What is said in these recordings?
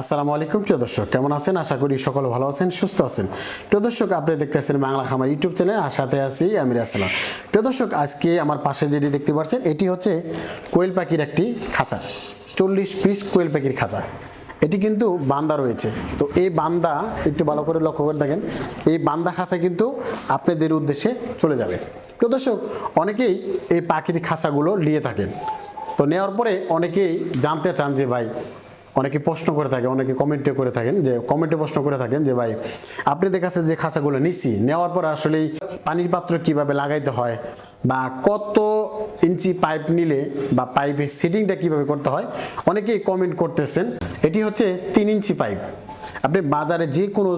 আসসালামু আলাইকুম, প্রিয় দর্শক। কেমন আছেন? আশা করি সকল ভালো আছেন, সুস্থ আছেন। প্রিয় দর্শক, আপনি দেখতেছেন বাংলা খামার ইউটিউব চ্যানেল, আর সাথে আছি আমির আসসালাম প্রিয় দর্শক, আজকে আমার পাশে যেটি দেখতে পাচ্ছেন, এটি হচ্ছে কোয়েল পাখির একটি খাঁচা। চল্লিশ পিস কোয়েল পাখির খাঁচা। এটি কিন্তু বান্দা রয়েছে। তো এই বান্দা, একটু ভালো করে লক্ষ্য করে দেখেন, এই বান্দা খাঁচা কিন্তু আপনাদের উদ্দেশ্যে চলে যাবে। প্রিয় দর্শক, অনেকেই এই পাখির খাঁচাগুলো নিয়ে থাকেন। তো নেওয়ার পরে অনেকেই জানতে চান যে, ভাই অনেকে প্রশ্ন করে থাকে, অনেকে কমেন্টে করে থাকেন, যে কমেন্টে প্রশ্ন করে থাকেন যে, ভাই, আপনাদের কাছে যে খাঁচাগুলো নিছি, নেওয়ার পর আসলে পানির পাত্র কীভাবে লাগাইতে হয় বা কত ইঞ্চি পাইপ নিলে বা পাইপের সেটিংটা কীভাবে করতে হয়? অনেকেই কমেন্ট করতেছেন, এটি হচ্ছে তিন ইঞ্চি পাইপ। আপনি বাজারে যে কোনো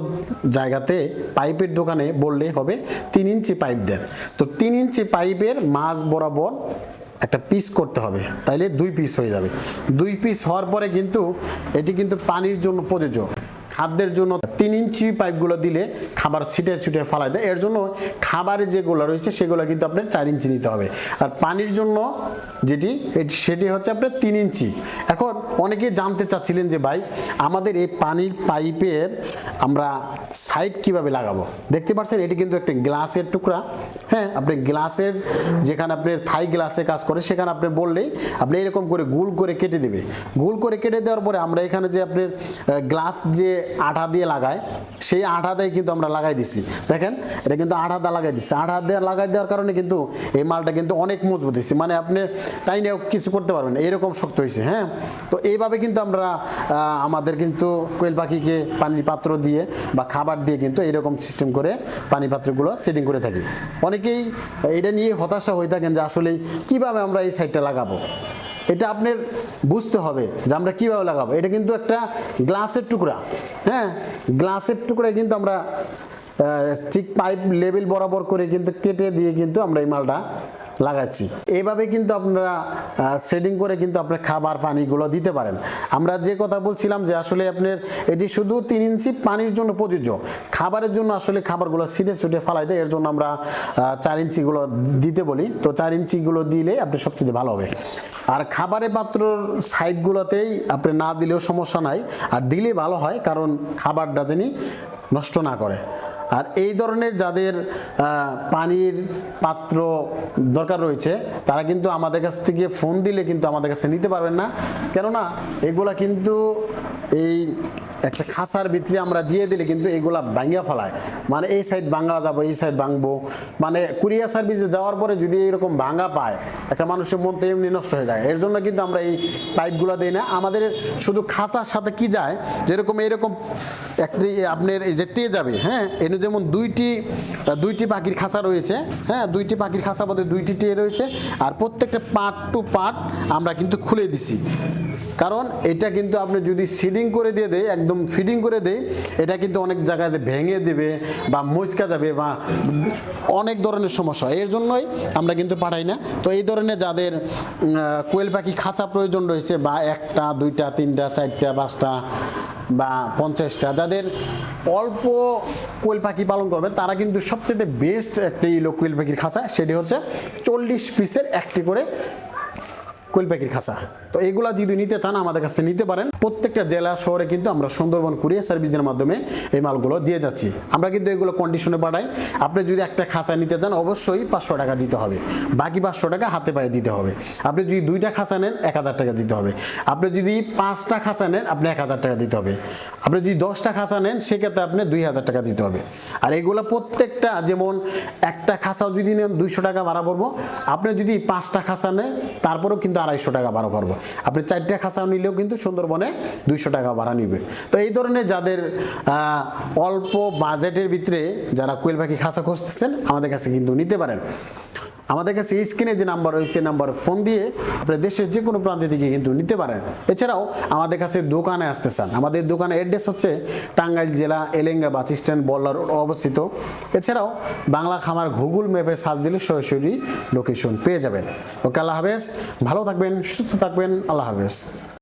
জায়গাতে পাইপের দোকানে বললে হবে তিন ইঞ্চি পাইপ দেন। তো তিন ইঞ্চি পাইপের মাঝ বরাবর একটা পিস করতে হবে, তাইলে দুই পিস হয়ে যাবে। দুই পিস হওয়ার পরে কিন্তু এটি কিন্তু পানির জন্য প্রযোজ্য। খাদ্যের জন্য তিন ইঞ্চি পাইপগুলো দিলে খাবার ছিটে ছিটে ফালাই দেয়। এর জন্য খাবারের যেগুলো রয়েছে সেগুলো কিন্তু আপনার চার ইঞ্চি নিতে হবে। আর পানির জন্য যেটি সেটি হচ্ছে আপনার তিন ইঞ্চি। এখন অনেকে জানতে চাচ্ছিলেন যে ভাই, আমাদের এই পানির পাইপের আমরা সাইড কীভাবে লাগাবো? দেখতে পাচ্ছেন, এটি কিন্তু একটা গ্লাসের টুকরা। হ্যাঁ আপনি গ্লাসের যেখানে আপনার থাই গ্লাসে কাজ করে, সেখানে আপনি বললেই আপনি এরকম করে গুল করে কেটে দেবে। গুল করে কেটে দেওয়ার পরে আমরা এখানে যে আপনার গ্লাস যে আঠা দিয়ে লাগায়। সেই আঠা দিয়ে কিন্তু আমরা লাগাই দিছি। দেখেন, এটা কিন্তু আঠা দা লাগাই দিচ্ছি আঠা দিয়ে লাগাই দেওয়ার কারণে কিন্তু এই মালটা কিন্তু অনেক মজবুত হয়েছে। মানে আপনি টাইনেও কিছু করতে পারবেন এরকম শক্ত হয়েছে হ্যাঁ? তো এইভাবে কিন্তু আমরা আমাদের কিন্তু কোয়েল পাখিকে পানির পাত্র দিয়ে বা খাবার দিয়ে কিন্তু এরকম সিস্টেম করে পানি পাত্রগুলো সেটিং করে থাকি। অনেকেই এটা নিয়ে হতাশা হয়ে থাকেন যে আসলে কীভাবে আমরা এই সাইডটা লাগাবো? এটা আপনার বুঝতে হবে যে আমরা কীভাবে লাগাবো। এটা কিন্তু একটা গ্লাসের টুকরা হ্যাঁ? গ্লাসের টুকরায় কিন্তু আমরা ঠিক পাইপ লেভেল বরাবর করে কিন্তু কেটে দিয়ে কিন্তু আমরা এই মালটা লাগাচ্ছি। এইভাবে কিন্তু আপনারা সেটিং করে কিন্তু আপনার খাবার পানিগুলো দিতে পারেন। আমরা যে কথা বলছিলাম যে আসলে আপনার এটি শুধু তিন ইঞ্চি পানির জন্য প্রযোজ্য। খাবারের জন্য আসলে খাবারগুলো ছিটে ছুটে ফালাই দেয়, এর জন্য আমরা চার ইঞ্চিগুলো দিতে বলি। তো চার ইঞ্চিগুলো দিলে আপনি সবচেয়ে ভালো হবে। আর খাবারের পাত্রর সাইডগুলোতেই আপনি না দিলেও সমস্যা নাই। আর দিলে ভালো হয়, কারণ খাবারটা জানি নষ্ট না করে। আর এই ধরনের যাদের পানির পাত্র দরকার রয়েছে, তারা কিন্তু আমাদের কাছ থেকে ফোন দিলে কিন্তু আমাদের কাছে নিতে পারবেন না। কেননা এগুলা কিন্তু এই একটা খাঁচার ভিতরে আমরা দিয়ে দিলে কিন্তু এগুলা ভাঙ্গা ফেলায়। মানে এই সাইড ভাঙ্গা যাব, এই সাইড ভাঙবো। মানে কুরিয়ার সার্ভিসে যাওয়ার পরে যদি এরকম ভাঙ্গা পায়, একটা মানুষের মধ্যে এমনি নষ্ট হয়ে যায়। এর জন্য কিন্তু আমরা এই পাইপগুলো দিই না। আমাদের শুধু খাঁচার সাথে কি যায়? যেরকম এরকম একটি আপনার এই যে টে যাবে হ্যাঁ? এনে যেমন দুইটি দুইটি পাখির খাঁচা রয়েছে হ্যাঁ? দুইটি পাখির খাঁচা মধ্যে দুইটি টে রয়েছে। আর প্রত্যেকটা পার্ট টু পার্ট আমরা কিন্তু খুলে দিছি। কারণ এটা কিন্তু আপনি যদি সিডিং করে দিয়ে দেয় একদম ফিডিং করে দেয় এটা কিন্তু অনেক জায়গায় ভেঙে দেবে বা মচকা যাবে বা অনেক ধরনের সমস্যা। এর জন্যই আমরা কিন্তু পাঠাই না তো এই ধরনের যাদের কোয়েল পাখি খাঁচা প্রয়োজন রয়েছে বা একটা, দুইটা, তিনটা, চারটা, পাঁচটা বা পঞ্চাশটা, যাদের অল্প কোয়েল পাখি পালন করবে, তারা কিন্তু সবচেয়ে বেস্ট একটি কোয়েল পাখির খাঁচা, সেটি হচ্ছে চল্লিশ পিসের একটি করে কোয়েল পাখির খাঁচা। তো এগুলা যদি নিতে চান, আমাদের কাছে নিতে পারেন। প্রত্যেকটা জেলা শহরে কিন্তু আমরা সুন্দরবন কুরিয়ার সার্ভিসের মাধ্যমে এই মালগুলো দিয়ে যাচ্ছি। আমরা কিন্তু এগুলো কন্ডিশনে পাঠাই। আপনি যদি একটা খাঁচা নিতে চান, অবশ্যই পাঁচশো টাকা দিতে হবে। বাকি পাঁচশো টাকা হাতে পায়ে দিতে হবে। আপনি যদি দুইটা খাঁচা নেন, এক হাজার টাকা দিতে হবে। আপনি যদি পাঁচটা খাঁচা নেন, আপনি এক হাজার টাকা দিতে হবে। আপনি যদি দশটা খাঁচা নেন, সেক্ষেত্রে আপনি দুই হাজার টাকা দিতে হবে। আর এগুলো প্রত্যেকটা, যেমন একটা খাঁচাও যদি নেন, দুইশো টাকা ভাড়া পড়ব। আপনি যদি পাঁচটা খাঁচা নেন, তারপরেও কিন্তু আড়াইশো টাকা ভাড়া পারব আপনি চারটে খাঁচাও নিলেও কিন্তু সুন্দরবনে দুইশো টাকা ভাড়া নিবে। তো এই ধরনের যাদের অল্প বাজেটের ভিতরে যারা কোয়েল পাখি খাঁচা খুঁজতেছেন, আমাদের কাছে কিন্তু নিতে পারেন। আমাদের কাছে স্ক্রিনে যে নাম্বার রয়েছে নাম্বারে ফোন দিয়ে আপনি দেশের যে কোনো প্রান্তে থেকে কিন্তু নিতে পারেন। এছাড়াও আমাদের কাছে দোকানে আসতে চান। আমাদের দোকানের অ্যাড্রেস হচ্ছে টাঙ্গাইল জেলা এলেঙ্গা বাস স্ট্যান্ড বল্লার অবস্থিত। এছাড়াও বাংলা খামার গুগল ম্যাপে সার্চ দিলে সরাসরি লোকেশন পেয়ে যাবেন। ওকে, আল্লাহ হাফেজ। ভালো থাকবেন, সুস্থ থাকবেন, আল্লাহ হাফেজ।